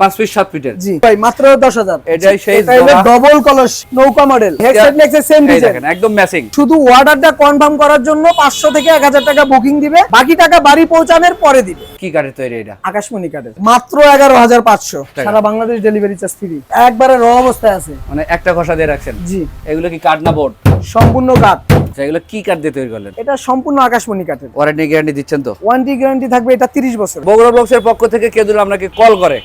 পাঁচ ফিট সাত ফিটের। জি। ভাই মাত্র দশ হাজার। এটাই সেই ডবল কলস নৌকা মডেল হেডসেট নেক্সের সেম এই ডিজাইন একদম ম্যাচিং শুধু অর্ডারটা কনফার্ম করার জন্য পাঁচশো থেকে এক হাজার টাকা বুকিং দিবে। বাকি টাকা বাড়ি পৌঁছানোর পরে দিবে। কি কাঠের তৈরি এটা? আকাশমণি কার্ডের মাত্র এগারো হাজার পাঁচশো। সারা বাংলাদেশ ডেলিভারি চার্জ ফ্রি একবারে র অবস্থায় আছে। মানে একটা খসা দিয়ে রাখছেন? জি। এগুলো কি কাঠ না বোর্ড? সম্পূর্ণ কাঠ। আচ্ছা এগুলো কি কাঠ দিয়ে তৈরি করলেন? এটা সম্পূর্ণ আকাশমণি কাঠের। ওয়ারেন্টি গ্যারান্টি দিচ্ছেন তো? ওয়ারেন্টি গ্যারান্টি থাকবে এটা তিরিশ বছর। বগুড়া বক্সের পক্ষ থেকে কেউ আপনাকে কল করে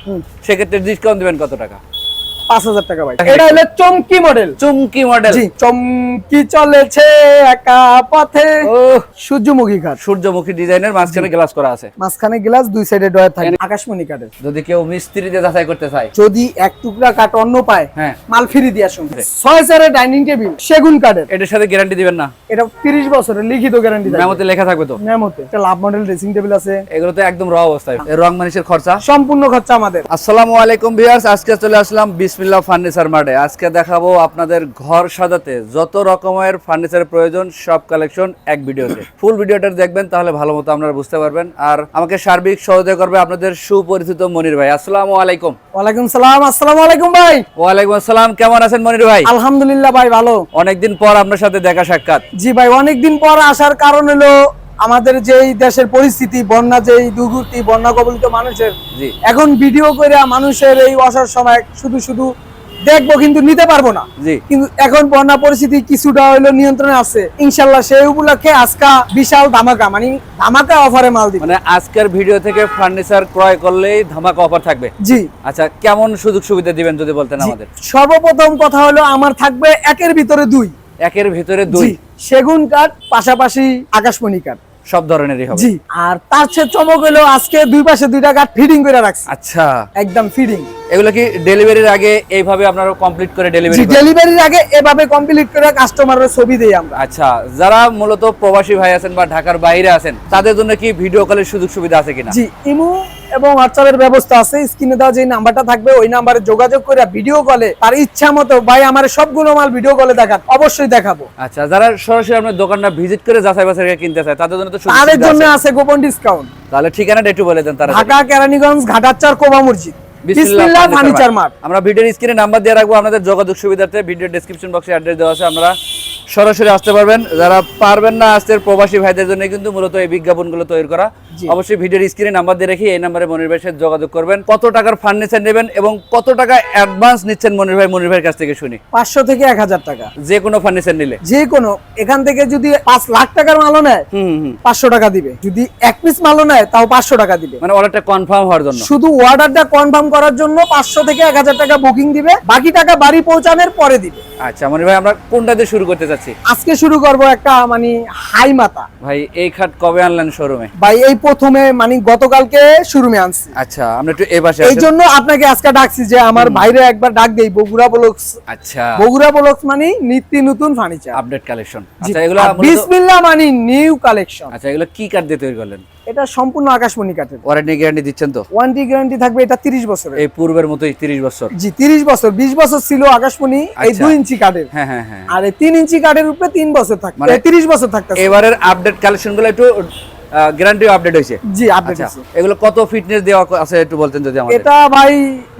সেক্ষেত্রে ডিসকাউন্ট দেবেন কত টাকা? পাঁচ হাজার টাকা ভাই। এটা হলো চমকি মডেল চুমকি মডেল চমকি চলেছে একা পথে। সূর্যমুখী কাঠ। সূর্যমুখী ডিজাইনের মাঝখানে গ্লাস করা আছে। মাঝখানে গ্লাস দুই সাইডে ডয়ার থাকে আকাশমণি কাঠের। যদি কেউ মিস্ত্রি দিয়ে যাচাই করতে চায়। যদি এক টুকরা কাঠ অন্য পায় হ্যাঁ। মাল ফ্রি দিয়ে আসুন। ছয় চারের ডাইনিং টেবিল সেগুন কাঠের। এটার সাথে গ্যারান্টি দিবেন না। এটা তিরিশ বছরের লিখিত গ্যারান্টি মেমোতে লেখা থাকবে তো। মেমোতে। লাভ মডেল ড্রেসিং টেবিল আছে। এগুলো তো একদম র অবস্থায়। রং মানুষের খরচা। সম্পূর্ণ খরচা আমাদের। আসসালামু আলাইকুম ভিউয়ার্স আজকে চলে আসলাম বিসমিল্লাহ ফার্নিচার মার্টে আজকে দেখাবো আপনাদের ঘর সাজাতে যত রকমের ফার্নিচার প্রয়োজন সব কালেকশন এক ভিডিওতে। ফুল ভিডিওটা দেখবেন তাহলে ভালো মতো আপনারা বুঝতে পারবেন। আর আমাকে সার্বিক সহযোগিতা করবে আপনাদের সুপরিচিত মনির ভাই। আসসালামু আলাইকুম। ওয়ালাইকুম সালাম আসসালামু আলাইকুম ভাই। ওয়ালাইকুম আসসালাম কেমন আছেন মনির ভাই? আলহামদুলিল্লাহ ভাই ভালো। অনেকদিন পর আপনার সাথে দেখা সাক্ষাৎ। জি ভাই অনেকদিন পর আসার কারণ হলো আমাদের যেই দেশের পরিস্থিতি বন্যা যেই দুর্গতি বন্যা কবলিত মানুষের এখন ভিডিও করে মানুষের এই অসার সময় শুধু শুধু দেখব কিন্তু নিতে পারব না। কিন্তু এখন বন্যা পরিস্থিতি কিছুটা হইল নিয়ন্ত্রণে আছে। ইনশাল্লাহ সেই উপলক্ষে আজকা বিশাল ধামাকা মানে ধামাকা অফারে মাল দিব। মানে আজকের ভিডিও থেকে ফার্নিচার ক্রয় করলেই ধামাকা অফার থাকবে? জি। আচ্ছা কেমন সুযোগ সুবিধা দিবেন যদি বলতেন আমাদের? সর্বপ্রথম কথা হলো আমার থাকবে একের ভিতরে দুই। একের ভিতরে দুই। সেগুন কাঠ পাশাপাশি আকাশমণি কাঠ। সব ধরনেরই হবে। জি। আর তার চেয়ে চমক হলো আজকে দুই পাশে দুইটা গাট ফিডিং করে রাখছি। আচ্ছা। একদম ফিডিং এগুলো কি ডেলিভারির আগে এইভাবে আপনারা কমপ্লিট করে ডেলিভারি ডেলিভারির আগে এভাবে কমপ্লিট করে কাস্টমারের ছবি দেই আমরা। আচ্ছা যারা মূলত প্রবাসী ভাই আছেন বা ঢাকার বাইরে আছেন তাদের জন্য কি ভিডিও কলের সুযোগ সুবিধা আছে কিনা? জি ইমু এবং হোয়াটসঅ্যাপের ব্যবস্থা আছে স্ক্রিনে দেওয়া যে নাম্বারটা থাকবে ওই নাম্বারে যোগাযোগ করে ভিডিও কলে তার ইচ্ছা মতো ভাই আমার সবগুলো মাল ভিডিও কলে দেখান অবশ্যই দেখাবো। আচ্ছা যারা সরাসরি আপনার দোকানটা ভিজিট করে যাচাই বাছাই করে কিনতে চায় তাদের জন্য তো তাদের জন্য আছে। গোপন ডিসকাউন্ট তাহলে ঠিকানাটা একটু বলে দেন তারা ঢাকা কেরানীগঞ্জ ঘাটাচ্চার কোবা মসজিদ। বিসমিল্লাহ ফার্নিচার মার্ট। আমরা ভিডিওর স্ক্রিনে নাম্বার দিয়ে রাখব আপনাদের যোগাযোগ সুবিধার্থে ভিডিও ডেসক্রিপশন বক্সে অ্যাড্রেস দেওয়া আছে আপনারা সরাসরি আসতে পারবেন। যারা পারবেন না আসতে প্রবাসী ভাইদের জন্য কিন্তু মূলত এই বিজ্ঞাপনগুলো তৈরি করা। অবশ্যই ভিডিওর স্ক্রিনে নাম্বার দিয়ে রেখে এই নাম্বারে মনির ভাইয়ের সাথে যোগাযোগ করবেন। কত টাকার ফার্নিচার নেবেন এবং কত টাকা অ্যাডভান্স নিচ্ছেন মনির ভাই? মনির ভাইয়ের কাছ থেকে শুনি। পাঁচশো থেকে এক হাজার টাকা। যে কোনো ফার্নিচার নিলে। যে কোনো এখান থেকে যদি পাঁচ লাখ টাকার মালও নেয় পাঁচশো টাকা দিবে। যদি এক পিস মালও নেয় তাও পাঁচশো টাকা দিবে। মানে অর্ডারটা কনফার্ম হওয়ার জন্য। শুধু অর্ডারটা কনফার্ম করার জন্য পাঁচশো থেকে এক হাজার টাকা বুকিং দিবে বাকি টাকা বাড়ি পৌঁছানোর পরে দিবে। আচ্ছা মনির ভাই আমরা কোনটা দিয়ে শুরু করতে চাচ্ছি? আজকে শুরু করব একটা মানে হাই মাথা। ভাই এই খাট কবে আনলেন শোরুমে ভাই এই প্রথমে মানে গতকালকে শুরুমে আনছি। আচ্ছা আমরা একটু পাশে এই জন্য আপনাকে আজকে ডাকছি যে আমার বাইরে একবার ডাক দেই বগুড়া ব্লকস। আচ্ছা। বগুড়া ব্লকস মানে নিত্য নতুন ফার্নিচার আপডেট কালেকশন আচ্ছা এগুলো বিসমিল্লাহ মানে নিউ কালেকশন আচ্ছা এগুলো কি কাঠ দিয়ে তৈরি করলেন? এটা সম্পূর্ণ আকাশমণি কাঠের ওয়ারেন্টি গ্যারান্টি দিচ্ছেন তো? ওয়ারেন্টি গ্যারান্টি থাকবে এটা 30 বছরের। এই পূর্বের মতোই তিরিশ বছর। জি 30 বছর। 20 বছর ছিল আকাশমণি এই আচ্ছা। 2 ইঞ্চি কাঠের হ্যাঁ হ্যাঁ হ্যাঁ। আর এই 3 ইঞ্চি কাঠের উপরে 3 বছর থাকবে। মানে- 30 বছর থাকতে এবারের আপডেট কালেকশনগুলো একটু গ্যারান্টি আপডেট হয়েছে? জি আপডেট আচ্ছা এগুলো কত ফিটনেস দেওয়া আছে একটু বলতেন যদি আমাদের। এটা ভাই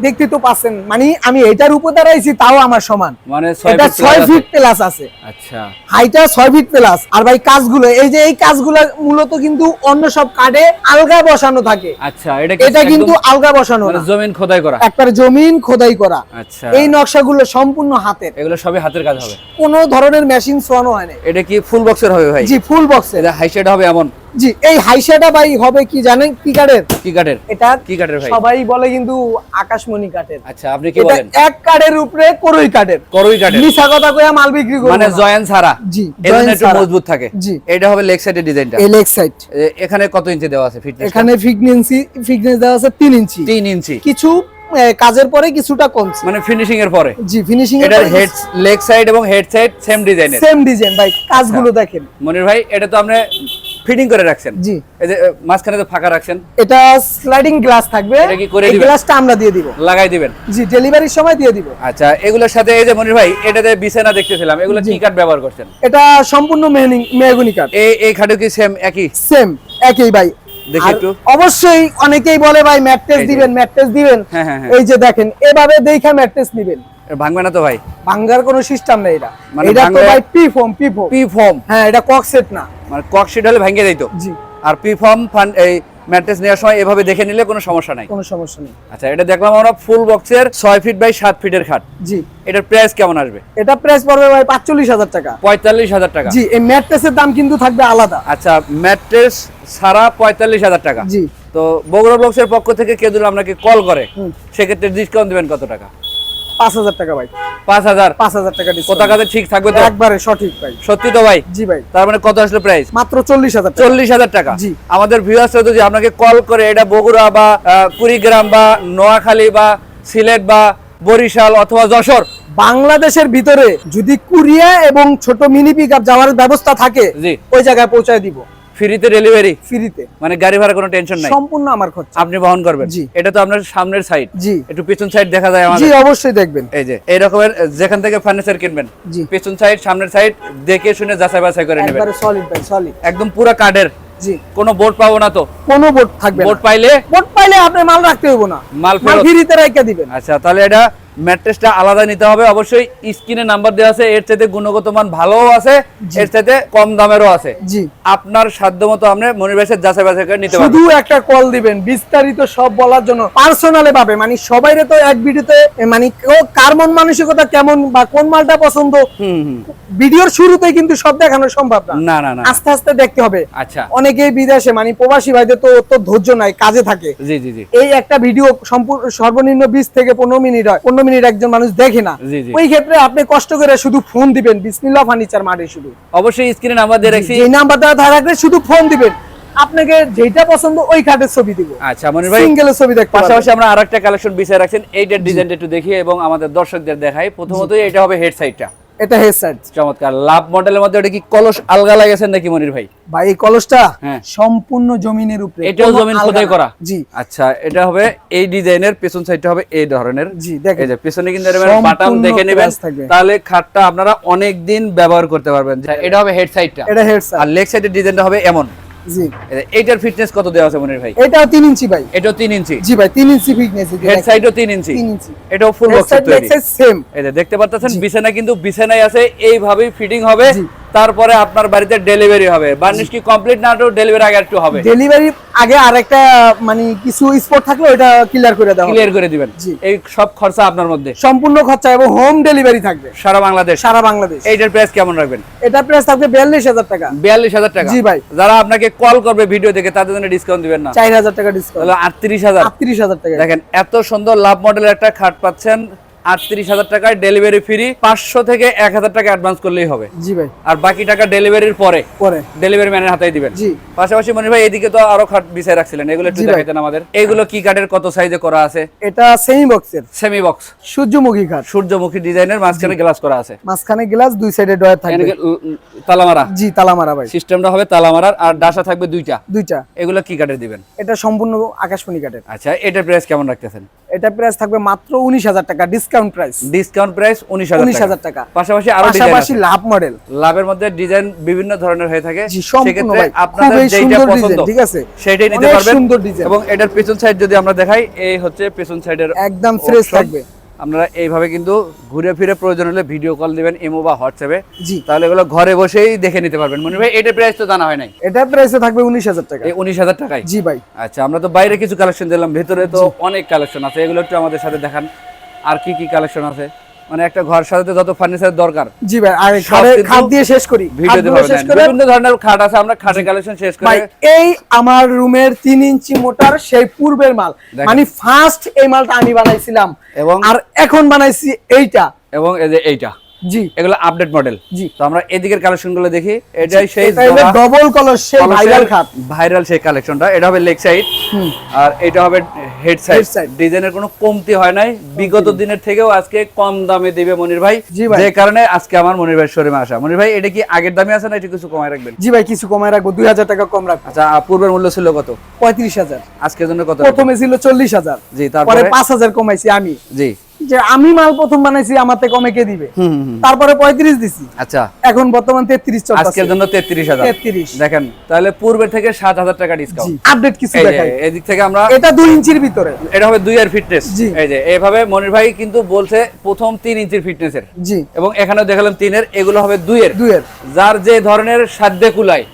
দেখতে তো পাচ্ছেন মানে আমি এটার উপর দাঁড়াইছি তাও আমার সমান। মানে এটা 6 ফিট প্লাস আছে। আচ্ছা। হাইটা 6 ফিট প্লাস আর ভাই কাজগুলো এই যে এই কাজগুলো মূলত কিন্তু অন্য সব কাঠে আলগা বসানো থাকে। আচ্ছা এটা এটা কিন্তু আলগা বসানো মানে না। জমিন খোদাই করা? একবারে জমিন খোদাই করা। আচ্ছা। এই নকশাগুলো সম্পূর্ণ হাতের। এগুলো সবই হাতের কাজ হবে? কোনো ধরনের মেশিন ছোয়ানো হয় না এটা কি ফুল বক্সের হবে ভাই? জি ফুল বক্সের এটা হাই সাইড হবে এমন? জি এই হাইশাটা ভাই হবে কি জানেন? কি কাঠের? কি কাঠের? এটা কি কাঠের ভাই? সবাই বলে কিন্তু আকাশমণি কাঠের। আচ্ছা আপনি কি বলেন? এক কাঠের উপরে করই কাঠের। করুই কাঠের। মিছা কথা কইয়া মাল বিক্রি করব মানে না। জয়েন ছাড়া। জি, এর একটু মজবুত থাকে। জি। এটা হবে লেগ সাইডের ডিজাইনটা এই লেগ সাইড এখানে কত ইঞ্চি দেওয়া আছে ফিটনেস এখানে ফিটনেসি ফিটনেস দেওয়া আছে 3 ইঞ্চি। তিন ইঞ্চি। কিছু কাজের পরে কিছুটা কমছে। মানে ফিনিশিং এর পরে। জি ফিনিশিং এটার হেড লেগ সাইড এবং হেড সাইড সেম ডিজাইনের সেম ডিজাইন ভাই কাজগুলো আচ্ছা। দেখেন। মনির ভাই এটা তো আপনি ফিটিং করে রাখছেন? জি। এই যে মাঝখানে তো ফাঁকা রাখছেন? এটা স্লাইডিং গ্লাস থাকবে। এটা কি করে দিবেন? গ্লাসটা আমরা দিয়ে দিব। লাগাই দিবেন? জি ডেলিভারির সময় দিয়ে দিব। আচ্ছা এগুলোর সাথে এই যে মনির ভাই এটাতে বিছানা দেখতেছিলাম এগুলো কি কাঠ ব্যবহার করছেন? এটা সম্পূর্ণ মেহগনি কাঠ। এই এই খাটও কি সেম একই? সেম একই ভাই। দেখি একটু। অবশ্যই অনেকেই বলে ভাই ম্যাট্রেস দিবেন ম্যাট্রেস দিবেন। হ্যাঁ, হ্যাঁ, হ্যাঁ। এই যে দেখেন এভাবে দেখা ম্যাট্রেস নিবেন। এ ভাঙবে না তো ভাই? ভাঙ্গার কোনো সিস্টেম নেই এটা। মানে এটা তো ভাই P foam P foam P foam হ্যাঁ এটা কক সেট না। মানে কক শিট হলে ভেঙে দিত জি। আর পি ফর্ম ফান্ড এই ম্যাট্রেস নেওয়ার সময় এভাবে দেখে নিলে কোনো সমস্যা নাই? কোনো সমস্যা নেই। আচ্ছা এটা দেখলাম আমরা ফুল বক্সের ছয় ফিট বাই সাত ফিটের খাট। জি। এটার প্রাইস কেমন আসবে? এটা প্রাইস পড়বে ভাই পাঁচচল্লিশ হাজার টাকা। পঁয়তাল্লিশ হাজার টাকা। জি এই ম্যাট্রেসের দাম কিন্তু থাকবে আলাদা। আচ্ছা ম্যাট্রেস পঁয়তাল্লিশ হাজার টাকা। জি। তো বগুড়া বক্সের পক্ষ থেকে কেউ যদি আপনাকে কল করে সেক্ষেত্রে ডিসকাউন্ট দিবেন কত টাকা? পাঁচ হাজার টাকা ভাই। পাঁচ হাজার? পাঁচ হাজার টাকা কোথা কাছে ঠিক থাকবে তো? একবারে সঠিক ভাই। সত্যি তো ভাই? জি ভাই। তার মানে কত আসলে প্রাইস মাত্র চল্লিশ হাজার চল্লিশ হাজার টাকা? জি। আমাদের ভিউয়ার্সরা যদি আপনাকে কল করে এটা বগুড়া বা কুড়িগ্রাম বা নোয়াখালী বা সিলেট বা বরিশাল অথবা যশোর। বাংলাদেশের ভিতরে যদি কুরিয়া এবং ছোট মিনি পিক যাওয়ার ব্যবস্থা থাকে ওই জায়গায় পৌঁছায় দিব। ফ্রিতে ডেলিভারি ফ্রিতে। মানে গাড়ি ভাড়া কোনো টেনশন নাই? সম্পূর্ণ আমার খরচা। আপনি বহন করবেন? জি। এটা তো আপনার সামনের সাইড জি। একটু পিছন সাইড দেখা যায় জি অবশ্যই দেখবেন। এই যে এই রকমের যেখান থেকে ফার্নিচার কিনবেন জি। পেছন সাইড সামনের সাইড দেখে শুনে যাচাই বাছাই করে নেবেন। একবারে সলিড ভাই সলিড একদম পুরো কাঠের। জি। কোনো বোর্ড পাবো না তো? কোনো বোর্ড থাকবে বোর্ড পাইলে? বোর্ড পাইলে আপনি মাল রাখতে হইব না। মাল ফেরত রাইখা দিবেন। আচ্ছা তাহলে এটা ম্যাট্রেসটা আলাদা নিতে হবে। অবশ্যই স্ক্রিনে নাম্বার দেওয়া আছে এর চাইতে গুণগত মান ভালোও আছে এর চাইতে কম দামেরও আছে। জি। আপনার সাধ্য মতো আপনি মনির ভাইয়ের যাচাই বাছাই করে নিতে শুধু একটা কল দিবেন বিস্তারিত সব বলার জন্য পার্সোনালে পাবে মানে সবাইরে তো এক ভিডিওতে মানে কার মন মানসিকতা কেমন বা কোন মালটা পছন্দ? হুম ভিডিওর শুরুতে কিন্তু সব দেখানো সম্ভব না। না না আস্তে আস্তে দেখতে হবে। আচ্ছা। অনেকেই বিদেশে মানে প্রবাসী ভাইদের তো তো ধৈর্য নাই কাজে থাকে। জি জি জি। এই একটা ভিডিও সম্পূর্ণ সর্বনিম্ন বিশ থেকে পনেরো মিনিট হয় পনেরো মিনিট একজন মানুষ দেখে না। ওই ক্ষেত্রে আপনি কষ্ট করে শুধু ফোন দিবেন বিসমিল্লাহ ফার্নিচার মাঠে শুধু। অবশ্যই স্ক্রিনে নাম্বার দিয়ে রাখছি। এই নাম্বারটা থাকলে শুধু ফোন দিবেন। আপনাকে যেটা পছন্দ ওই খাটের ছবি দিব। আচ্ছা মনির ভাই সিঙ্গেলের ছবি পারবেন। পাশাপাশি আমরা আরেকটা কালেকশন বিছায় রাখছেন। এইটার ডিজাইনটা একটু দেখি এবং আমাদের দর্শকদের দেখাই। প্রথমত এটা হবে হেড সাইডটা এটা চমৎকার। লাভ মডেলের মধ্যে ওটা কি কলস আলগা লাগাইছেন নাকি মনির ভাই? ভাই এই কলসটা হ্যাঁ। সম্পূর্ণ জমিনের উপরে। এটাও জমিন খোদাই করা? জি। আচ্ছা এটা হবে এই ডিজাইনের পেছন সাইডটা হবে এই ধরনের। জি দেখেন। এই যে পেছনে কিন্তু এরকম বাটাম দেখে নেবেন। তাহলে খাটটা আপনারা অনেক দিন ব্যবহার করতে পারবেন। এটা হবে হেড সাইডটা এটা হেড আর সাইড লেগ সাইডের ডিজাইনটা হবে এমন। জি। এই ফিটনেস কত দেওয়া আছে মনির ভাই? এটাও তিন ইঞ্চি ভাই। এটাও তিন ইঞ্চি? জি ভাই তিন ইঞ্চি ফিটনেস হেড সাইডও তিন ইঞ্চি? তিন ইঞ্চি। এটাও ফুল বক্স তৈরি। সেম এই দেখতে পাচ্ছেন। বিছানা কিন্তু বিছানায় আছে এইভাবেই ফিটিং হবে। তারপরে আপনার বাড়িতে ডেলিভারি হবে। বার্নিশ কি কমপ্লিট না ডেলিভারি আগে একটু হবে? ডেলিভারি আগে আরেকটা মানে কিছু স্পট থাকলে ওটা ক্লিয়ার করে হবে। ক্লিয়ার করে দিবেন। এই সব খরচা আপনার মধ্যে? সম্পূর্ণ খরচা এবং হোম ডেলিভারি থাকবে। সারা বাংলাদেশ? সারা বাংলাদেশ। এইটার প্রাইস কেমন রাখবেন? এটা প্রাইস থাকবে বিয়াল্লিশ হাজার টাকা। বিয়াল্লিশ হাজার টাকা? জি ভাই। যারা আপনাকে কল করবে ভিডিও দেখে তাদের জন্য ডিসকাউন্ট দিবেন না? চার হাজার টাকা ডিসকাউন্ট তাহলে আটত্রিশ হাজার। আটত্রিশ হাজার টাকা। দেখেন এত সুন্দর লাভ মডেলের একটা খাট পাচ্ছেন। আটত্রিশ হাজার টাকায় ডেলিভারি ফ্রি পাঁচশো থেকে এক হাজার টাকা অ্যাডভান্স করলেই হবে। জি ভাই। আর বাকি টাকা ডেলিভারির পরে পরে। ডেলিভারি ম্যানের হাতেই দিবেন। জি। পাশাপাশি মনির ভাই এদিকে তো আরও খাট বিছাই রাখছিলেন এগুলো একটু আমাদের। এইগুলো কি কাঠের কত সাইজে করা আছে? এটা সেমি বক্সের সেমি বক্স সূর্যমুখী ঘাট সূর্যমুখী ডিজাইনের মাঝখানে গ্লাস করা আছে। মাঝখানে গ্লাস দুই সাইডে ডয়ার থাকবে। তালামারা। জি তালা মারা ভাই সিস্টেমটা হবে তালামারার আর ডাসা থাকবে দুইটা। দুইটা। এগুলো কি কাঠের দিবেন? এটা সম্পূর্ণ আকাশমণি কাঠের। আচ্ছা এটার প্রাইস কেমন রাখতেছেন? এটা প্রাইস থাকবে মাত্র উনিশ হাজার টাকা ডিসকাউন্ট প্রাইস ডিসকাউন্ট প্রাইস উনিশ হাজার টাকা। পাশাপাশি আরও ডিজাইন পাশাপাশি লাভ মডেল লাভের মধ্যে ডিজাইন বিভিন্ন ধরনের হয়ে থাকে। সেক্ষেত্রে আপনাদের যেটা পছন্দ ঠিক আছে? সেটাই নিতে পারবেন। সুন্দর ডিজাইন। এবং এটার পেছন সাইড যদি আমরা দেখাই এই হচ্ছে পেছন সাইডের একদম ফ্রেশ থাকবে। আপনারা এইভাবে কিন্তু ঘুরে ফিরে প্রয়োজন হলে ভিডিও কল দিবেন এমো বা হোয়াটসঅ্যাপে জি। তাহলে এগুলো ঘরে বসেই দেখে নিতে পারবেন। মনে ভাই এটা প্রাইস তো জানা হয় নাই? এটা প্রাইসে থাকবে উনিশ হাজার টাকা। এই উনিশ হাজার টাকায়? জি ভাই। আচ্ছা আমরা তো বাইরে কিছু কালেকশন দিলাম ভেতরে তো অনেক কালেকশন আছে। এগুলো একটু আমাদের সাথে দেখান। আর কি কি কালেকশন আছে? মানে একটা ঘর সাজাতে যত ফার্নিচার দরকার। জি ভাই আর খাটে- দিয়ে শেষ করি ভিডিও খাটগুলো শেষ করে বিভিন্ন ধরনের খাট আছে আমরা খাটের কালেকশন শেষ করি এই আমার রুমের 3 ইঞ্চি মোটার সেই পূর্বের মাল। মানে ফার্স্ট এই মালটা আমি বানাইছিলাম। এবং আর এখন বানাইছি এইটা। এবং এই যে এইটা। জি। এগুলো আপডেট মডেল জি। তো আমরা এদিকের কালেকশনগুলো দেখি। এটাই সেই ডবল কলর সেই ভাইরাল খাট ভাইরাল সেই কালেকশনটা এটা হবে লেগ সাইড আর এটা হবে হেড সাইড ডিজাইনের কোনো কমতি হয় নাই। বিগত দিনের থেকেও আজকে কম দামে দিবে মনির ভাই। যে কারণে আজকে আমার মনির ভাই শোরুমে আসা। মনির ভাই এটা কি আগের দামে আছে না এটা কিছু কমায় রাখবেন? জি ভাই কিছু কমায় রাখব। দুই হাজার টাকা কম রাখব। আচ্ছা পূর্বের মূল্য ছিল কত? পঁয়ত্রিশ হাজার। আজকের জন্য কত? প্রথমে ছিল চল্লিশ হাজার। জি তারপরে? পাঁচ হাজার কমাইছি আমি। জি। যে আমি মাল প্রথম বানাইছি আমার থেকে কমে কে দিবে। তারপরে পঁয়ত্রিশ দিছি। আচ্ছা। এখন বর্তমান তেত্রিশ চলছে আজকের জন্য তেত্রিশ হাজার। 33 দেখেন তাহলে পূর্বের থেকে সাত হাজার টাকা ডিসকাউন্ট আপডেট কিছু দেখাই। এদিক থেকে আমরা এটা দুই ইঞ্চির ভিতরে। এটা হবে দুই এর ফিটনেস। এই যে এভাবে মনির ভাই কিন্তু বলছে প্রথম তিন ইঞ্চির ফিটনেসের জি। এবং এখানেও দেখালাম তিনের এগুলো হবে দুইয়ের দুইয়ের যার যে ধরনের সাধ্যে কুলায়।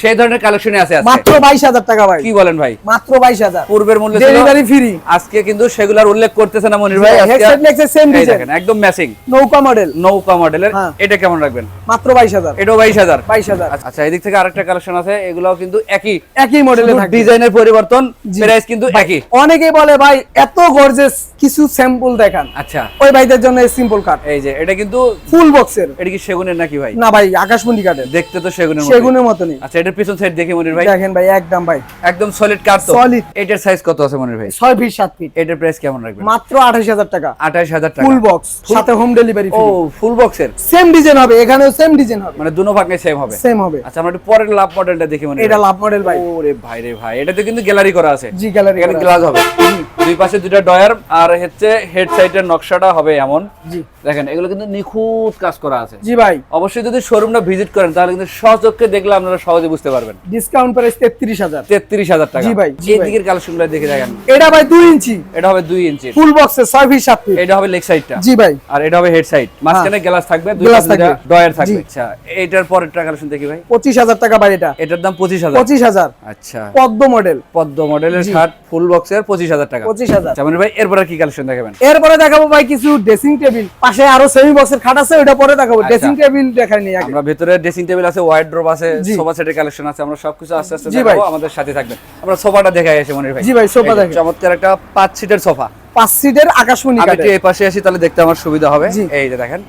সেই ধরনের কালেকশনে আছে মাত্র বাইশ হাজার টাকা ভাই। কি বলেন ভাই? মাত্র বাইশ হাজার। পূর্বের মূল্য ডেলিভারি ফ্রি আজকে কিন্তু সেগুলার উল্লেখ করতেছে না মনির ভাই। হেডসেট লেগছে সেম ডিজাইন একদম ম্যাচিং নৌকা মডেল নৌকা মডেলের হ্যাঁ। এটা কেমন রাখবেন? মাত্র বাইশ হাজার। এটাও বাইশ হাজার। বাইশ হাজার। আচ্ছা এদিক থেকে আরেকটা কালেকশন আছে এগুলাও কিন্তু একই। একই মডেলে থাকে ডিজাইনের পরিবর্তন প্রাইস কিন্তু একই। অনেকেই বলে ভাই এত গর্জেস কিছু স্যাম্পল দেখান। আচ্ছা। ওই ভাইদের জন্য সিম্পল কাট এই যে এটা কিন্তু ফুল বক্সের এটা কি সেগুনের নাকি ভাই? না ভাই আকাশমণি কাটের দেখতে তো সেগুনের সেগুনের মতনই আচ্ছা এটার পিছন সাইড দেখি মনির ভাই। দেখেন ভাই একদম ভাই। একদম সলিড কার তো। Solid। এটার সাইজ কত আছে মনির ভাই? ছয় ফিট সাত ফিট এটার প্রাইস কেমন রাখবেন? মাত্র আঠাশ হাজার টাকা। আঠাশ হাজার টাকা। ফুল বক্স সাথে হোম ডেলিভারি ও ফুল বক্সের সেম ডিজাইন হবে এখানেও সেম ডিজাইন হবে। মানে দুনো ভাগে সেম হবে? সেম হবে। আচ্ছা আমরা একটু পরের লাভ মডেলটা দেখি মনে এটা লাভ মডেল ভাই। ওরে ভাই রে ভাই এটাতে কিন্তু গ্যালারি করা আছে। জি গ্যালারি এখানে গ্লাস হবে। দুই পাশে দুইটা ডয়ার আর হচ্ছে হেড সাইডের নকশাটা হবে এমন। জি। দেখেন এগুলো কিন্তু নিখুঁত কাজ করা আছে। জি ভাই। অবশ্যই যদি শোরুমটা ভিজিট করেন তাহলে কিন্তু সচক্ষে দেখলে আপনারা সহজে বুঝতে পারবেন। ডিসকাউন্ট প্রাইস তেত্রিশ হাজার। তেত্রিশ হাজার টাকা। জি ভাই, এই দিকের কালেকশনগুলো দেখে দেখেন। এটা ভাই দুই ইঞ্চি। এটা হবে দুই ইঞ্চি। ফুল বক্সে ছয় ফিট সাত ফিট এটা হবে লেগ সাইডটা জি ভাই। আর এটা হবে হেড সাইড মাঝখানে গ্লাস থাকবে দুই দুইটা। ডয়ার থাকবে। আচ্ছা এটার পরেরটা কালেকশন দেখি ভাই। পঁচিশ হাজার টাকা ভাই এটা। এটার দাম পঁচিশ হাজার। পঁচিশ হাজার। আচ্ছা। পদ্ম মডেল পদ্ম মডেলের শার্ট ফুল বক্সের পঁচিশ হাজার টাকা। পঁচিশ হাজার। আচ্ছা মানে ভাই এরপরে কি কালেকশন দেখাবেন? এরপরে দেখাবো ভাই কিছু ড্রেসিং টেবিল পাশে আরও সেমি বক্সের খাট আছে ওটা পরে দেখাবো। আচ্ছা। ড্রেসিং টেবিল দেখাইনি আগে। আমরা ভেতরে ড্রেসিং টেবিল আছে ওয়াইড ড্রপ আছে সোফা সেটের কালেকশন আছে আমরা সবকিছু আস্তে আস্তে দেখাবো। আমাদের সাথে থাকবেন। আমরা সোফাটা দেখাই আসি মনির ভাই। জি ভাই, সোফা দেখেন। চমৎকার একটা পাঁচ সিটের সোফা পাঁচ সিটের আকাশমণি আমি কাঠের। এই পাশে আসি তাহলে দেখতে আমার সুবিধা হবে। এই যে দেখেন।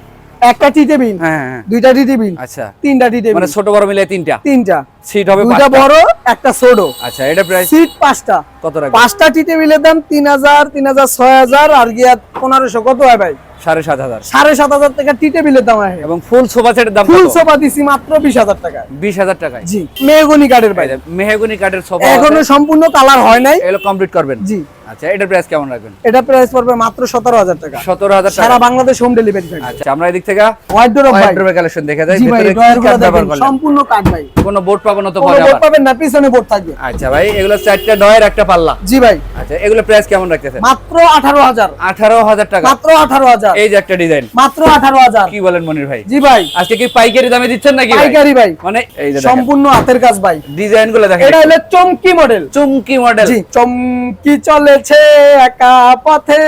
একটা টি টেবিল হ্যাঁ হ্যাঁ, হ্যাঁ। দুইটা টি টেবিল আচ্ছা। তিনটা টি টেবিল মানে ছোট বড় মিলে তিনটা। তিনটা। সিট হবে পাঁচটা। বড় একটা ছোট। আচ্ছা এটা প্রাইস সিট পাঁচটা। কত রাখবেন? পাঁচটা টি টেবিলের দাম তিন হাজার তিন হাজার ছয় হাজার আর গিয়া পনেরোশো। কত হয় ভাই? সাড়ে সাত হাজার। সাড়ে সাত হাজার টাকা টি টেবিলের দাম হয়। এবং ফুল সোফা সেটের দাম ফুল সোফা দিছি মাত্র বিশ হাজার টাকা। বিশ হাজার টাকায়। জি মেহগনি কাঠের ভাই। মেহগুনি কাঠের সোফা এখনও সম্পূর্ণ কালার হয় নাই। এগুলো কমপ্লিট করবেন? জি। আচ্ছা এটার প্রাইস কেমন রাখবেন? এটা প্রাইস পড়বে মাত্র সতেরো হাজার টাকা। সতেরো হাজার টাকা। সারা বাংলাদেশ হোম ডেলিভারি থাকে আচ্ছা আমরা এদিক থেকে ভাই। ওয়াইড্রোবের কালেকশন দেখে যাই। ভেতরে কি গুলো ব্যবহার সম্পূর্ণ কাঠ ভাই। কোনো বোর্ড পাবো না তো পরে বোর্ড পাবেন না পিছনে বোর্ড থাকবে। আচ্ছা ভাই এগুলো চারটা ডয়ের একটা পাল্লা। জি ভাই। আচ্ছা এগুলো প্রাইস কেমন রাখতেছেন? মাত্র আঠারো হাজার। আঠারো হাজার টাকা। মাত্র আঠারো হাজার। এই যে একটা ডিজাইন মাত্র আঠারো হাজার। কি বলেন মনির ভাই? জি ভাই। আজকে কি পাইকারি দামে দিচ্ছেন নাকি পাইকারি ভাই। মানে এই যে সম্পূর্ণ হাতের কাজ ভাই। ডিজাইনগুলো দেখেন এটা হলো চমকি মডেল চুমকি মডেল জি চমকি চলেছে একা পথে।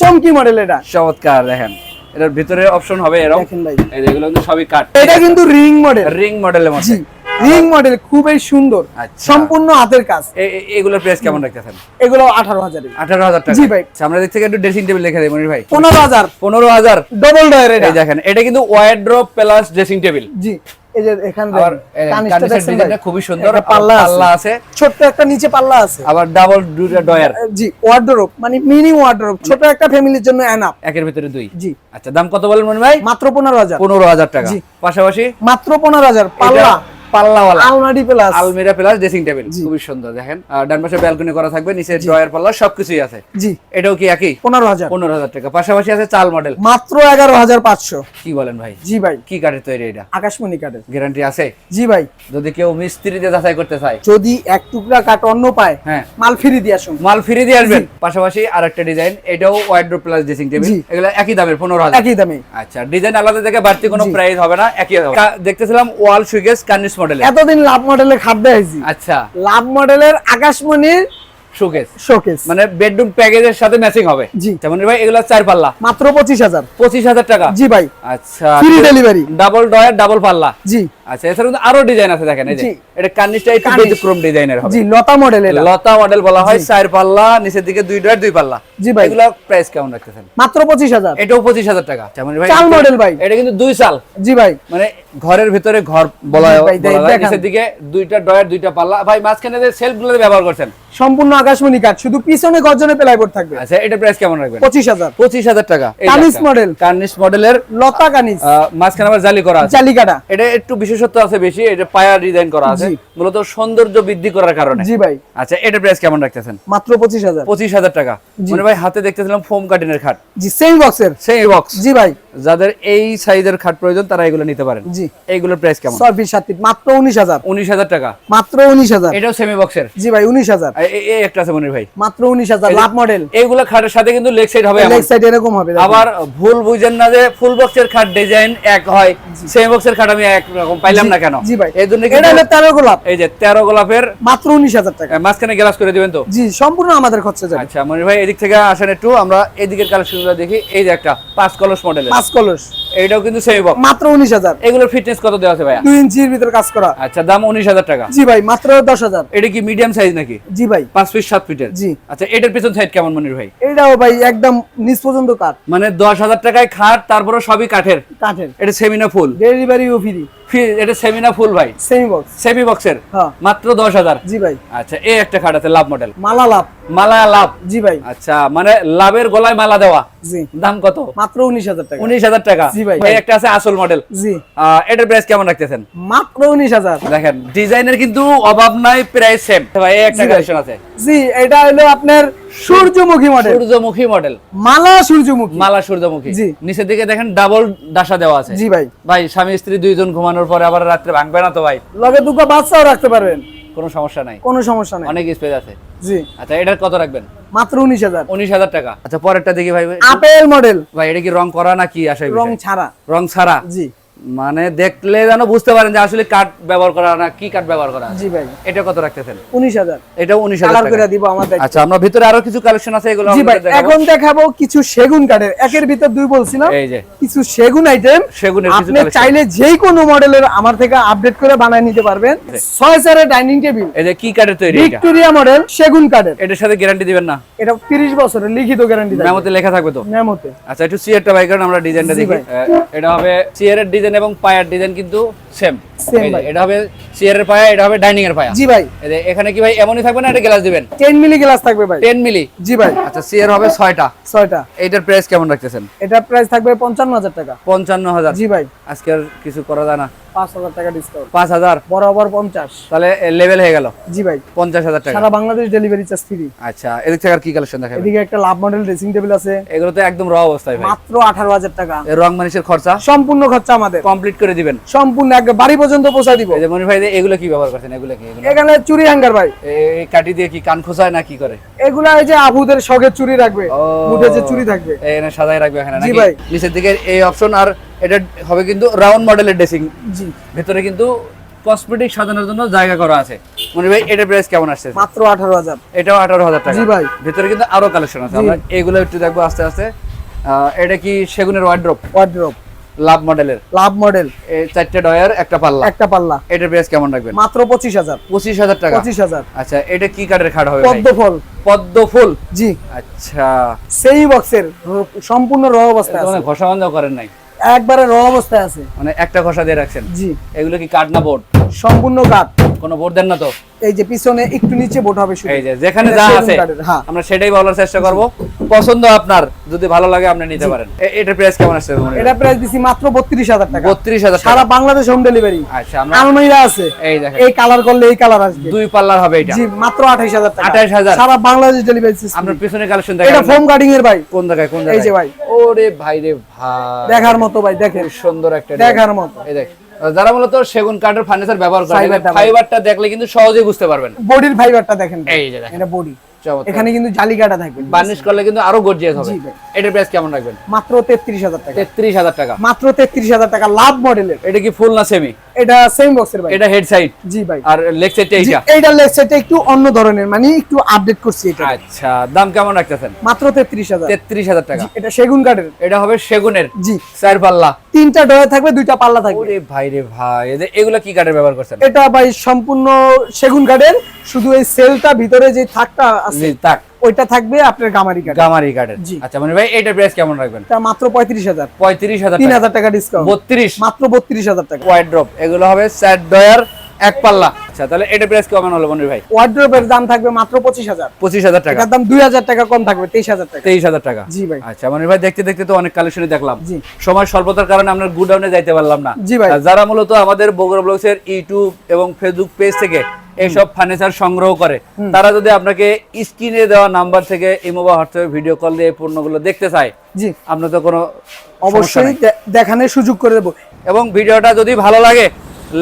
চমকি মডেল এটা। চমৎকার দেখেন। এটার ভিতরে অপশন হবে এরকম এই যে এগুলো কিন্তু সবই কাট এটা কিন্তু রিং মডেল রিং মডেলের মধ্যে। রিং মডেল খুবই সুন্দর আচ্ছা। সম্পূর্ণ হাতের কাজ। এগুলোর প্রাইস কেমন রাখতেছেন? এগুলো আঠারো হাজারে আঠারো হাজার টাকা। জি ভাই। আচ্ছা, আমরা দিক থেকে একটু ড্রেসিং টেবিল লিখে দেয় মনির ভাই। পনেরো হাজার। পনেরো হাজার। ডবল ডয়ের এটা। এই দেখেন এটা কিন্তু প্লাস ড্রেসিং টেবিল জি এই যে এখানে খুবই সুন্দর পাল্লা। পাল্লা আছে। ছোট্ট একটা নিচে পাল্লা আছে। আবার ডাবল ডয়ার জি ওয়ার্ডরোব মানে মিনি ওয়ার্ডরোব ছোট একটা ফ্যামিলির জন্য এনাফ একের ভিতরে দুই। জি। আচ্ছা দাম কত বলেন মনির ভাই? মাত্র পনেরো হাজার। পনেরো হাজার টাকা। জি। পাশাপাশি? মাত্র পনেরো হাজার পাল্লা। পাল্লাওয়ালা। আলমারি প্লাস। আলমিরা প্লাস ড্রেসিং টেবিল খুবই সুন্দর দেখেন। ডান পাশে ব্যালকনি করা থাকবে নিচে ড্রয়ার পাল্লা সবকিছুই আছে। জি। এটাও কি একই? পনেরো হাজার। পনেরো হাজার টাকা। পাশাপাশি আছে চাল মডেল মাত্র এগারো হাজার পাঁচশো। কি বলেন ভাই? জি ভাই। কি কাঠের তৈরি এটা? আকাশমণি কাঠের গ্যারান্টি আছে? জি ভাই। যদি কেউ যাচাই করতে চায়। যদি এক টুকরা কাঠ অন্য পায় হ্যাঁ। মাল ফিরি দিয়ে আসুন। মাল ফ্রি দিয়ে আসবেন? পাশাপাশি আরেকটা ডিজাইন এটাও ওয়াইড্রো প্লাস ড্রেসিং টেবিল। এগুলো একই দামের পনেরো হাজার। একই দামে। আচ্ছা ডিজাইন আলাদা থেকে বাড়তি কোনো প্রাইস হবে না একই হবে দেখতেছিলাম ওয়াল সুইগেস মডেল এতদিন লাভ মডেলের খাট দেখাইছি। আচ্ছা। লাভ মডেলের আকাশমণির সুকেস শোকেস মানে বেডরুম প্যাকেজের সাথে ম্যাচিং হবে? জি। যেমন ভাই এগুলো চার পাল্লা? মাত্র পঁচিশ হাজার। পঁচিশ হাজার টাকা? জি ভাই। আচ্ছা। Free delivery double drawer double পাল্লা? জি। আচ্ছা এছাড়া কিন্তু আরও ডিজাইন আছে দেখেন এই যে। এটা কার্নিশটা একটু। ব্যতিক্রম ডিজাইনের হবে। জি লতা মডেল এটা লতা মডেল বলা হয় চার পাল্লা নিচের দিকে দুই ডয়ার দুই পাল্লা। জি ভাই। এগুলো প্রাইস কেমন রাখতেছেন? মাত্র পঁচিশ হাজার। এটাও পঁচিশ হাজার টাকা। যেমন ভাই চাল model ভাই। এটা কিন্তু দুই চাল। জি ভাই। মানে ঘরের ভিতরে ঘর বলা। নিচের দিকে দুইটা ডয়ার দুইটা পাল্লা। ভাই মাঝখানে যে ব্যবহার করছেন। সম্পূর্ণ আকাশমণি কাঠ শুধু পিছনে গর্জনে প্লাইবোর্ড থাকবে। আচ্ছা এটা প্রাইস কেমন রাখবেন? পঁচিশ হাজার। পঁচিশ হাজার টাকা। কানিস মডেল। কার্নিশ মডেলের লতা কানিস। মাঝখানে আবার জালি করা আছে। চালিকাটা এটা একটু বিশেষত্ব আছে বেশি এটা পায়া ডিজাইন করা আছে। মূলত সৌন্দর্য বৃদ্ধি করার কারণে। জি ভাই। আচ্ছা এটা প্রাইস কেমন রাখতেছেন? মাত্র পঁচিশ হাজার। পঁচিশ হাজার টাকা। মানে ভাই হাতে দেখতেছিলাম ফোম কাটিনের খাট। জি সেম বক্সের সেই বক্স জি ভাই। যাদের এই সাইজের খাট প্রয়োজন তারা এগুলো নিতে পারেন। জি। এইগুলোর প্রাইস কেমন? ছয় ফিট সাত ফিট মাত্র উনিশ হাজার। উনিশ হাজার টাকা। মাত্র উনিশ হাজার। এটাও সেমি বক্সের জি ভাই উনিশ হাজার। এই একটা আছে মনির ভাই। মাত্র উনিশ হাজার লাভ মডেল এইগুলো খাটের সাথে কিন্তু লেগ সাইড হবে লেগ সাইড এরকম হবে আবার ভুল বুঝেন না যে ফুল বক্সের খাট ডিজাইন এক হয়। সেমি বক্সের খাট আমি এক রকম পাইলাম না কেন? জি ভাই। এই জন্য এটা হলো তেরো গোলাপ। এই যে তেরো গোলাপের মাত্র উনিশ হাজার টাকা। মাঝখানে গ্লাস করে দিবেন তো? জি সম্পূর্ণ আমাদের খরচা যাবে। আচ্ছা মনির ভাই এদিক থেকে আসেন একটু আমরা এদিকের কালেকশনগুলো দেখি। এই যে একটা পাঁচ কলস মডেলের। পাঁচ কলস। এইটাও কিন্তু সেমি বক্স মাত্র উনিশ হাজার। এগুলোর ফিটনেস কত দেওয়া আছে ভাইয়া? দুই ইঞ্চির ভিতরে কাজ করা। আচ্ছা দাম উনিশ হাজার টাকা। জি ভাই মাত্র দশ হাজার। এটা কি মিডিয়াম সাইজ নাকি? জি ভাই। পাঁচ ফিট সাত ফিটের জি। আচ্ছা এটার পিছন সাইড কেমন মনির ভাই? এটাও ভাই একদম নিচ পর্যন্ত কাঠ। মানে দশ হাজার টাকায় খাট তারপরে সবই কাঠের। কাঠের। এটা সেমিনা ফুল ডেলিভারি ও ফ্রি ফি- এটা সেমিনা ফুল ভাই। সেমি বক্স সেমি বক্সের হ্যাঁ। মাত্র দশ হাজার। জি ভাই। আচ্ছা এই একটা খাট আছে লাভ মডেল মালা লাভ। মালা লাভ। জি ভাই। আচ্ছা মানে লাভের গলায় মালা দেওয়া। দাম কত? মাত্র উনিশ হাজার টাকা। উনিশ হাজার টাকা। জি ভাই। একটা আছে আসল মডেল জি। এটার প্রাইস কেমন রাখতেছেন? মাত্র উনিশ হাজার। দেখেন ডিজাইনের কিন্তু অভাব নাই প্রাইস সেম ভাই একটা কালেকশন আছে। জি এটা হলো আপনার সূর্যমুখী মডেল সূর্যমুখী মডেল মালা সূর্যমুখী। মালা সূর্যমুখী। জি। নিচের দিকে দেখেন ডাবল ডাসা দেওয়া আছে। জি ভাই। ভাই স্বামী স্ত্রী দুইজন ঘুমানোর পরে আবার রাত্রে ভাঙবে না তো ভাই? লগে দুটো বাচ্চাও রাখতে পারবেন। কোনো সমস্যা নাই। কোনো সমস্যা নেই। অনেক স্পেস আছে। জি। আচ্ছা এটার কত রাখবেন? মাত্র উনিশ হাজার। উনিশ হাজার টাকা। আচ্ছা পরেরটা দেখি ভাই। আপেল মডেল ভাই এটা কি রং করা না কি আসে রং ছাড়া। রং ছাড়া? জি। মানে দেখলে যেন বুঝতে পারেন যে আসলে কাঠ ব্যবহার করা না কি কাঠ ব্যবহার করা জি ভাই। এটা কত রাখতেছেন? উনিশ হাজার। এটা উনিশ হাজার কালার টাকা। করে দিব আমাদের। আচ্ছা আমরা ভিতরে আরও কিছু কালেকশন আছে এগুলো জি ভাই এখন দেখাবো কিছু সেগুন কাঠের একের ভিতর দুই বলছিলাম। এই যে। কিছু সেগুন আইটেম সেগুনের কিছু আপনি চাইলে যে কোনো মডেলের আমার থেকে আপডেট করে বানায় নিতে পারবেন। জি। ছয় চারের ডাইনিং টেবিল এই যে কি কাঠের তৈরি এটা? ভিক্টোরিয়া মডেল সেগুন কাঠের এটার সাথে গ্যারান্টি দিবেন না? এটা তিরিশ বছরের লিখিত গ্যারান্টি মেমোতে লেখা থাকবে তো? মেমোতে। আচ্ছা একটু চেয়ারটা বাই করেন আমরা ডিজাইনটা দেখি। এটা হবে চেয়ারের ডিজাইন এবং পায়ার ডিজাইন কিন্তু সেম এটা হবে চেয়ারের পায়া এটা হবে ডাইনিং এর পায়া। জি ভাই। এই যে এখানে কি ভাই এমনই থাকবে না এটা গ্লাস দিবেন? 10 মিলি গ্লাস থাকবে ভাই। 10 মিলি জি ভাই। আচ্ছা চেয়ার হবে 6টা 6টা এটার প্রাইস কেমন রাখতেছেন? এটার প্রাইস থাকবে পঞ্চান্ন হাজার টাকা। পঞ্চান্ন হাজার। জি ভাই। আজকে আর কিছু করা যায় না। পাঁচ হাজার টাকা ডিসকাউন্ট পাঁচ হাজার? বরাবর পঞ্চাশ। তাহলে লেভেল হয়ে গেল? জি ভাই। পঞ্চাশ হাজার টাকা। সারা বাংলাদেশ ডেলিভারি চার্জ ফ্রি আচ্ছা এদিক থেকে আর কি কালেকশন দেখাবেন? এদিকে একটা লাভ মডেল ড্রেসিং টেবিল আছে। এগুলো তো একদম র অবস্থায় ভাই। মাত্র আঠারো হাজার টাকা। রং মানুষের খরচা? সম্পূর্ণ খরচা আমাদের। কমপ্লিট করে দিবেন। সম্পূর্ণ এক বাড়ি পর্যন্ত পৌঁছায় দিব। যে ভাই এগুলো কি ব্যবহার করছেন? এগুলো কি? এখানে চুরি হ্যাঙ্গার ভাই। এই কাটি দিয়ে কি কান খোঁচায় না কি করে? এগুলা এই যে আবুদের শখের চুরি রাখবে। মুঠে যে চুরি থাকবে। এখানে সাজায় রাখবে এখানে নাকি। নিচের দিকে এই অপশন আর এটা হবে কিন্তু রাউন্ড মডেলের ড্রেসিং জি। ভিতরে কিন্তু কসমেটিক সাজানোর জন্য জায়গা করা আছে। মনির ভাই এটার প্রাইস কেমন আসছে? মাত্র আঠারো হাজার। এটাও আঠারো হাজার টাকা। জি ভাই। ভিতরে কিন্তু আরও কালেকশন আছে। আমরা এগুলো একটু দেখব আস্তে আস্তে। এটা কি সেগুনের ওয়ার্ড্রপ ওয়ার্ড্রোপ লাভ মডেলের লাভ মডেল এই চারটে ডয়ার একটা পাল্লা। একটা পাল্লা। এটার প্রাইস কেমন রাখবেন? মাত্র পঁচিশ হাজার। পঁচিশ হাজার টাকা। পঁচিশ হাজার। আচ্ছা এটা কি কাঠের খাট হবে? পদ্ম ফল। পদ্ম ফুল? জি। আচ্ছা। সেই বক্সের সম্পূর্ণ র অবস্থায় এটা আছে। মানে ঘষা বন্ধ করেন নাই। একবারে র অবস্থায় আছে। মানে একটা ঘষা দিয়ে রাখছেন। জি। এগুলো কি কাঠ না বোর্ড? সম্পূর্ণ কাঠ। কোনো বোর্ড দেন না তো? এই যে পিছনে একটু নিচে বোট হবে এই যে যেখানে যা আছে হ্যাঁ। আমরা সেটাই বলার চেষ্টা করব। পছন্দ আপনার যদি ভালো লাগে আপনি নিতে পারেন। এ- এটার প্রাইস কেমন আসছে এটা প্রাইস দিছি মাত্র বত্রিশ হাজার টাকা। বত্রিশ হাজার সারা বাংলাদেশ হোম ডেলিভারি আচ্ছা আমরা আছে। এই দেখেন। এই কালার করলে এই কালার আসবে। দুই পাল্লার হবে এটা। জি মাত্র আঠাইশ হাজার টাকা। 28,000 সারা বাংলাদেশ ডেলিভারি সিস্টেম আমরা পিছনে কালেকশন এটা ফোম কাটিং এর ভাই। কোন জায়গায় কোন এই যে ভাই। ওরে ভাই রে ভাই। দেখার মতো ভাই দেখেন। সুন্দর একটা দেখার মতো। এই দেখ যারা মূলত সেগুন কাঠের ফার্নিচার ব্যবহার করে ফাইবারটা দেখলে কিন্তু সহজেই বুঝতে পারবেন। বডির ফাইবারটা দেখেন। এই যে দেখেন। এটা বডি এখানে কিন্তু জালি কাটা থাকবে। বার্নিশ করলে কিন্তু আরও গর্জিয়াস হবে। এটার প্রাইস কেমন রাখবেন? মাত্র তেত্রিশ হাজার টাকা। তেত্রিশ হাজার টাকা। মাত্র তেত্রিশ হাজার টাকা লাভ মডেলের এটা কি ফুল না সেমি এটা সেম বক্সের ভাই। এটা হেড সাইড জি ভাই। আর লেগ সাইডটা জি, এইটা? লেগ সাইডটা একটু অন্য ধরনের মানে একটু আপডেট করছি এটা। আচ্ছা দাম কেমন রাখতেছেন? মাত্র তেত্রিশ হাজার। তেত্রিশ হাজার টাকা। এটা সেগুন কাঠের। এটা হবে সেগুনের জি। চার পাল্লা। তিনটা ডয়ে থাকবে দুইটা পাল্লা থাকবে। ওরে ভাই রে ভাই এগুলো কি কাঠের ব্যবহার করছেন? এটা ভাই সম্পূর্ণ সেগুন কাঠের শুধু এই সেলটা ভিতরে যে থাকটা আছে। তাক ওইটা থাকবে আপনার গামারি কার্ড গামারি কার্ডের জি। আচ্ছা মানে ভাই এটার প্রাইস কেমন রাখবেন? এটা মাত্র পঁয়ত্রিশ হাজার। পঁয়ত্রিশ হাজার তিন টাকা হাজার টাকা ডিসকাউন্ট বত্রিশ? মাত্র বত্রিশ হাজার টাকা। ওয়াইড ড্রপ এগুলো হবে স্যাট ডয়ার এক পাল্লা। আচ্ছা তাহলে এটার প্রাইস কেমন হলো মনির ভাই? ওয়ার্ড্রোবের দাম থাকবে মাত্র পঁচিশ হাজার। পঁচিশ হাজার টাকা। এটার দাম দুই হাজার টাকা কম থাকবে তেইশ হাজার টাকা। তেইশ হাজার টাকা। জি ভাই। আচ্ছা মনির ভাই দেখতে দেখতে তো অনেক কালেকশনই দেখলাম। জি। সময় স্বল্পতার কারণে আমরা গুডাউনে যাইতে পারলাম না। জি ভাই। যারা মূলত আমাদের বগুড়া ব্লগসের ইউটিউব এবং ফেসবুক পেজ থেকে এইসব ফার্নিচার সংগ্রহ করে তারা যদি আপনাকে স্ক্রিনে দেওয়া নাম্বার থেকে ইমো বা হোয়াটসঅ্যাপে ভিডিও কল দিয়ে পণ্যগুলো দেখতে চায় জি। আপনার তো কোনো অবশ্যই দেখানোর সুযোগ করে দেবো। এবং ভিডিওটা যদি ভালো লাগে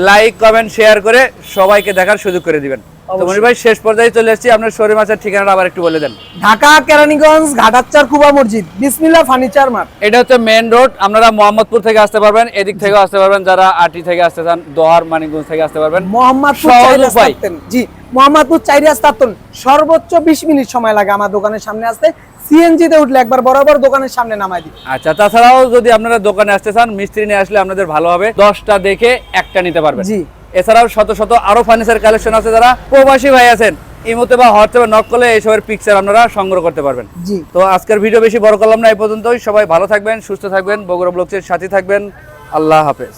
লাইক কমেন্ট শেয়ার করে সবাইকে দেখার সুযোগ করে দিবেন। মনির ভাই শেষ পর্যায়ে চলে এসেছি। আপনার শোরুম আসার ঠিকানাটা আবার একটু বলে দেন। ঢাকা কেরানীগঞ্জ ঘাটাচ্চার কুবা মসজিদ। বিসমিল্লা ফার্নিচার মার্ট। এটা হচ্ছে মেন রোড আপনারা মোহাম্মদপুর থেকে আসতে পারবেন এদিক থেকেও আসতে পারবেন। যারা আটি থেকে আসতে চান দোহার মানিকগঞ্জ থেকে আসতে পারবেন। মোহাম্মদপুর জি সর্বোচ্চ বিশ মিনিট সময় লাগে আমার দোকানের সামনে আসতে। সিএনজি তে উঠলে একবার বরাবর দোকানের সামনে নামাই দিই আচ্ছা তাছাড়াও যদি আপনারা দোকানে আসতে চান মিস্ত্রি নিয়ে আসলে আপনাদের ভালো হবে। দশটা দেখে একটা নিতে পারবেন। জি। এছাড়াও শত শত আরও ফার্নিচার কালেকশন আছে যারা প্রবাসী ভাই আছেন ইমোতে বা হোয়াটসঅ্যাপে নক করলে এইসবের পিকচার আপনারা সংগ্রহ করতে পারবেন। জি। তো আজকের ভিডিও বেশি বড় করলাম না এই পর্যন্তই। সবাই ভালো থাকবেন সুস্থ থাকবেন বগুড়া ব্লগসের সাথে থাকবেন। আল্লাহ হাফেজ।